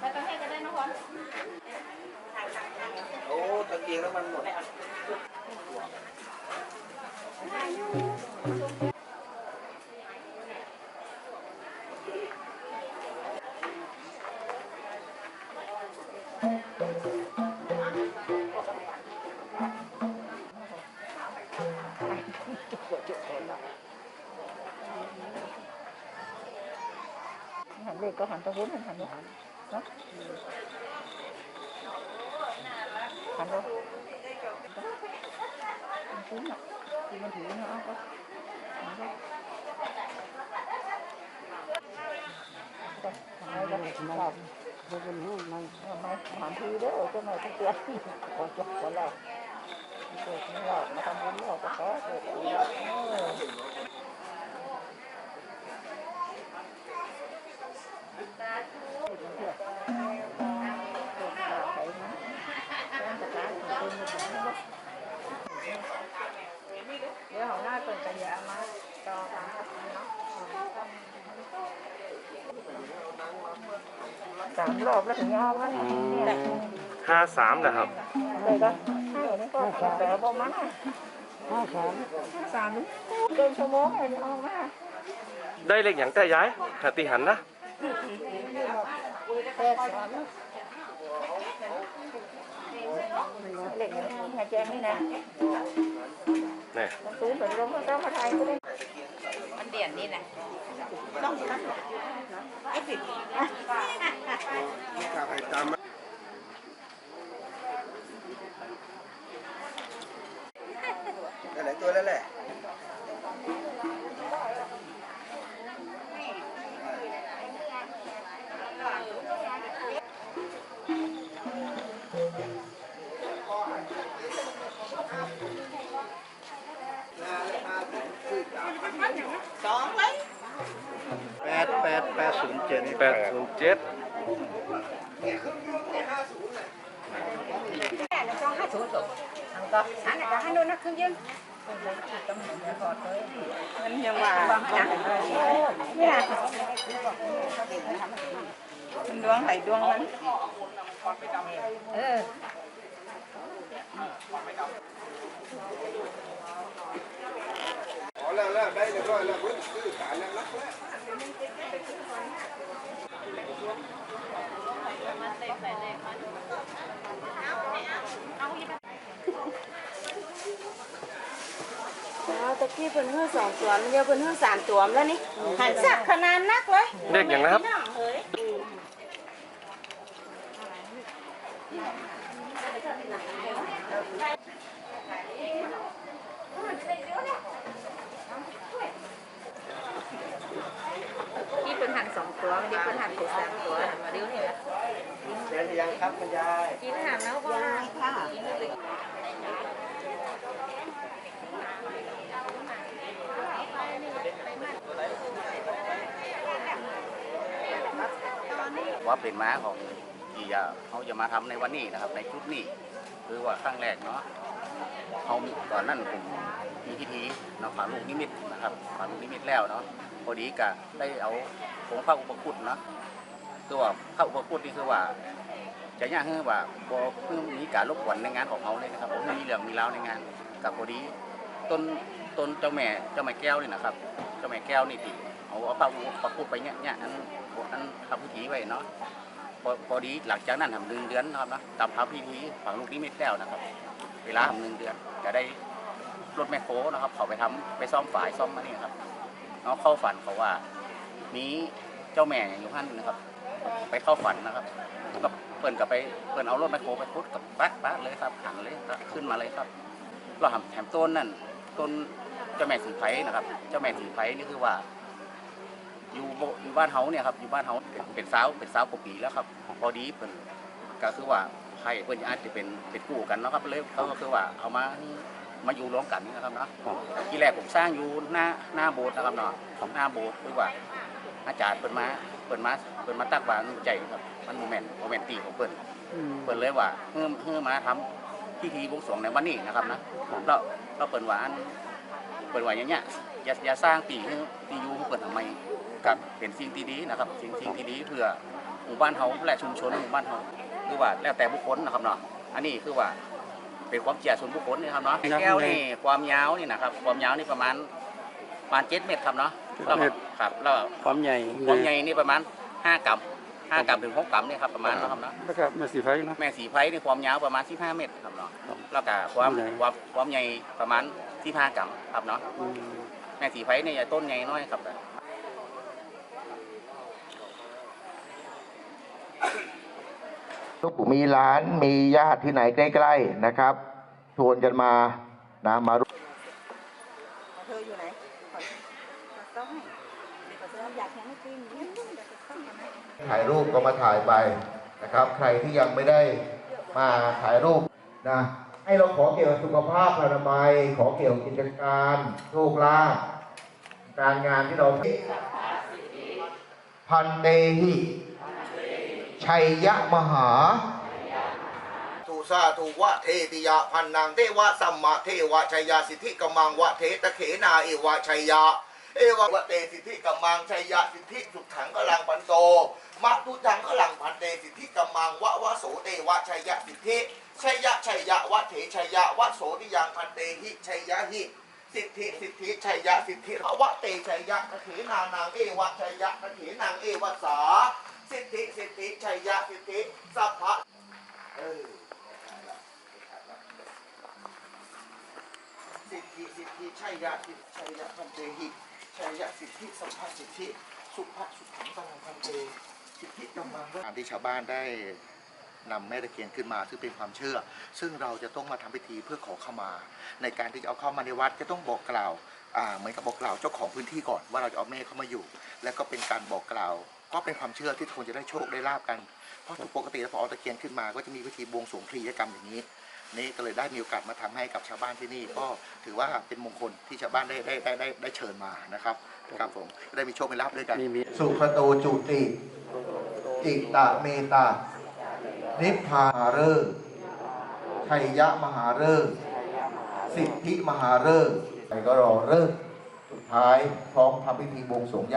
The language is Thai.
แล้วก็ให้ก็ได้นะครโอ้ตะเกียงแล้วมันหมด หันเลขก็หันตะวุ้นหันหันเนาะเนาะหันเนาะหันคุ้มอะที่มันถือเนาะเอาก็หันเนาะก็หันไปก็หลับดูเป็นหูมันเอามาหันทีเด้อก็หน่อยทุกเดือนขอจบขอแล้วเกิดไม่หลอกมาทำบุญหลอกก็ขอเกิดเออเสามรอบแล้วถึงจะเอาแล้วเนี่ยห้าสามนะครับเลยก็ให้นี่ก็แต่ประมาณห้าสามห้าสามเกินชั่วโมงเลยเอามาได้เลขอย่างแต่ย้ายหาติหันนะแปดสามเล็กเนี่ยแจ้งนี่นะนี่ตูนเป็นลมก็ต้องมาไทยก็ได้มันเดียนนี่ แหละกลับไปตาม แปดศูนย์เจ็ดแปดศูนย์เจ็ดสองห้าศูนย์ตกอันก็อันก็ให้นู่นนะครึ่งยืนมันยังว่าเนี่ยมันดวงไหลดวงมันเออ อ๋อแล้วแล้วได้เรียบร้อยแล้วพึ่งซื้อขายแล้วรักตะกี้เพิ่นเฮือสองตัวมันเดียวเพิ่นเฮือสามตัวแล้วนี่หันสักขนาดนักเลยเลขอย่างนะครับที่เป็นหันสอง ตัวมันที่เป็นหันถูกสามตัวมาดิ้วนี่แหละเดี๋ยวยังครับคุณยายกินหันแล้วก็ค่ะว่าเป็นม้าของที่จะเขาจะมาทำในวันนี้นะครับ ในชุดนี้คือว่าครั้งแรกเนาะเขาตอนนั้นผมมีพิธีเนาะฝังลูกนิมิต ครับฝังลูกนิมิตแล้วเนาะพอดีกะได้เอาองค์พระอุปคุตเนาะคือว่าพระอุปคุตนี่คือว่า จะย่างคือว่าบ่เพิ่มมีการรบกวนในงานของเขาเลยนะครับผมมีเรื่องมีราในงานกับพอดีต้นต้นเจ้าแม่เจ้าแม่แก้วนี่นะครับ เจ้าแม่แก้วนี่ติเอาเอาพระอุปคุตไปเนี่ยเนี่ยอันอันทำพิธีไว้เนาะพอพอดีหลังจากนั้นทำหนึ่งเดือนนะครับนะตามพระพิธีฝังลูกนิมิตแล้วนะครับ เวลาทำหนึ่งเดือนจะได้ รถแมคโครนะครับ เขาไปทำไปซ่อมฝายซ่อมมาเนี่ยครับเนาะเข้าฝันเขาว่ามีเจ้าแม่อยู่ท่านนะครับ ไปเข้าฝันนะครับกับเปิ่นกับไปเปิ่นเอารถแมคโครไปพุดกับป๊ะป๊ะเลยครับหันเลยขึ้นมาเลยครับ เราทำแถมต้นนั่นต้นเจ้าแม่สีไผ่นะครับ เจ้าแม่สีไผ่นี่คือว่า อยู่บอยู่บ้านเฮาเนี่ยครับอยู่บ้านเฮาเป็นเสาวเป็นสาวกว่าปีแล้วครับพอดีเพิ่นก็คือว่าใครเพิ่นอาจจะเป็นเป็นคู่กันนะครับเลยเขาก็คือว่าเอามา มาอยู่ร่วมกันนี่นะครับเนาะทีแรกผมสร้างอยู่หน้าหน้าโบสถ์นะครับเนาะของหน้าโบสถ์คือว่า อาจารย์เพิ่นมาเพิ่นมาเพิ่นมาตักบาตรใจครับมันโมเมนต์โมเมนต์ตีของเพิ่นเพิ่นเลยว่าเฮือเฮือมาทำพิธีบวงสรวงในวันนี้นะครับนะเราเราเปิ่นว่าอันเปิ่นว่าอย่างเงี้ยอย่าอย่าสร้างปีเฮือปีอยู่เพิ่นทำไมคกับเป็นสิ่งที่ดีนะครับสิ่งสิ่งที่ดีเพื่อหมู่บ้านเฮาและชุมชนหมู่บ้านเฮาคือว่าแล้วแต่บุคคลนะครับเนาะอันนี้คือว่า เป็นความเชื่อส่วนบุคคลนี่ครับเนาะแก้วนี่ความยาวนี่นะครับความยาวนี่ประมาณประมาณเจ็ดเมตรครับเนาะแล้วก็ครับแล้วความใหญ่ความใหญ่นี่ประมาณห้ากรัมห้ากรัมถึงหกกรัมเนี่ยครับประมาณนั้นครับเนาะแล้วก็แม่สีไฟนะแม่สีไผ่นี่ความยาวประมาณ15เมตรครับเนาะแล้วก็ความใหญ่ความความใหญ่ประมาณ15กรัมครับเนาะอืมแม่สีไผ่เนี่ยต้นใหญ่น้อยครับ ลูกมีหลานมีญาติที่ไหนใกล้ๆนะครับ ชวนกันมานะมาร่วมเธออยู่ไหนขอต้องให้ขอเธออยากเห็นให้กินเนี่ยต้องเห็นไหมถ่ายรูปก็มาถ่ายไปนะครับ ใครที่ยังไม่ได้มาถ่ายรูปนะให้เราขอเกี่ยวกับสุขภาพอนามัยขอเกี่ยวกับกิจการโชคลาภการงานที่เราพันเตหิ ชัยยะมหาทูซาทูวะเทติยาพันนางเทวะสัมมาเทวะชัยยาสิทธิกมังวะเทตะเขนาเอวะชัยยาเอวะวะเตสิทธิกมังชัยยาสิทธิสุขังกลังปันโตมะตุจังกลังพันเตสิทธิกมังวะวะโสเตวะชัยยะสิทธิชัยยะชัยยะวะเถชัยยะวะโสติยังพันเตหิชัยยะหิสิทธิสิทธิชัยยะสิทธิวะเตชัยยะตะเขนานางเอวะชัยยะตะเขนางเอวะสา สิทธิสิทธิชัยยะสิทธิสัพพะเออสิทธิสิทธิชัยยะสิทธิชัยยะพันเตหิชัยยะสิทธิสัมภสิทธิสุภะสุขังตังพันเตสิทธิกำมังการที่ชาวบ้านได้นำแม่ตะเคียนขึ้นมาซึ่งเป็นความเชื่อ ซึ่งเราจะต้องมาทำพิธีเพื่อขอเข้ามา ในการที่จะเอาเข้ามาในวัดจะต้องบอกกล่าว เหมือนกับบอกกล่าวเจ้าของพื้นที่ก่อนว่าเราจะเอาแม่เข้ามาอยู่ แล้วก็เป็นการบอกกล่าว ก็เป็นความเชื่อที่ทุกคนจะได้โชคได้ลาบกันเพราะปกติแล้วพอเอาตะเคียนขึ้นมาก็จะมีพิธีบวงสรวงพลียกรรมอย่างนี้นี่ก็เลยได้มีโอกาสมาทำให้กับชาวบ้านที่นี่ ก็ถือว่าเป็นมงคลที่ชาวบ้านได้ได้ได้ได้ได้เชิญมานะครับครับผมได้มีโชคมีลาบด้วยกันสุขโตจุติจิตตะเมตานิพพาเริกชัยยะมหาเริกสิทธิมหาเริก ไปก็รอเริกสุดท้ายพร้อมทำพิธีบวงสรวงใหญ่